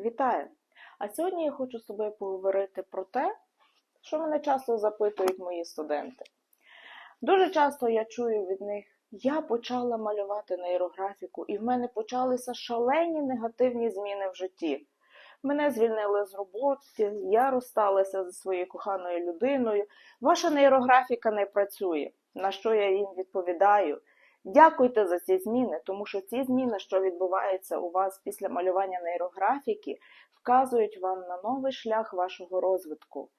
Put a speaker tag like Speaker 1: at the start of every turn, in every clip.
Speaker 1: Вітаю! А сьогодні я хочу з тобою поговорити про те, що мене часто запитують мої студенти. Дуже часто я чую від них, я почала малювати нейрографіку, і в мене почалися шалені негативні зміни в житті. Мене звільнили з роботи, я розсталася зі своєю коханою людиною. Ваша нейрографіка не працює. На що я їм відповідаю? Дякуйте за ці зміни, тому що ці зміни, що відбуваються у вас після малювання нейрографіки, вказують вам на новий шлях вашого розвитку.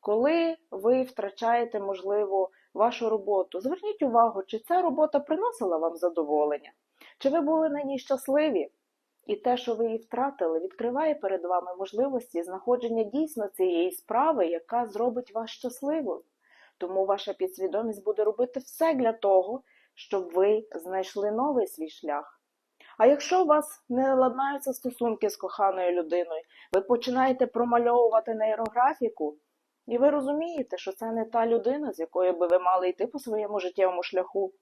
Speaker 1: Коли ви втрачаєте, можливо, вашу роботу, зверніть увагу, чи ця робота приносила вам задоволення, чи ви були на ній щасливі. І те, що ви її втратили, відкриває перед вами можливості знаходження дійсно цієї справи, яка зробить вас щасливою. Тому ваша підсвідомість буде робити все для того, щоб ви знайшли новий свій шлях. А якщо у вас не ладнаються стосунки з коханою людиною, ви починаєте промальовувати нейрографіку, і ви розумієте, що це не та людина, з якою би ви мали йти по своєму життєвому шляху.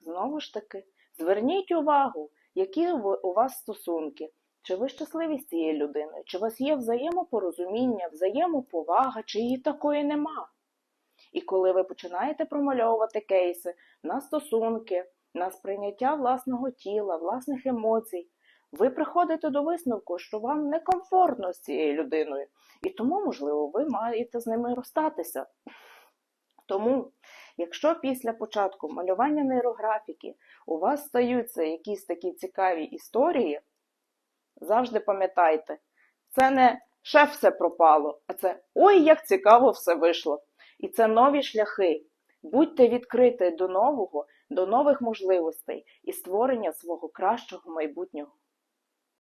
Speaker 1: Знову ж таки, зверніть увагу, які у вас стосунки. Чи ви щасливі з цією людиною? Чи у вас є взаємопорозуміння, взаємоповага, чи її такої нема? І коли ви починаєте промальовувати кейси на стосунки, на сприйняття власного тіла, власних емоцій, ви приходите до висновку, що вам некомфортно з цією людиною, і тому, можливо, ви маєте з ними розстатися. Тому, якщо після початку малювання нейрографіки у вас стаються якісь такі цікаві історії, завжди пам'ятайте, це не шеф все пропало, а це ой, як цікаво все вийшло. І це нові шляхи. Будьте відкриті до нового, до нових можливостей і створення свого кращого майбутнього.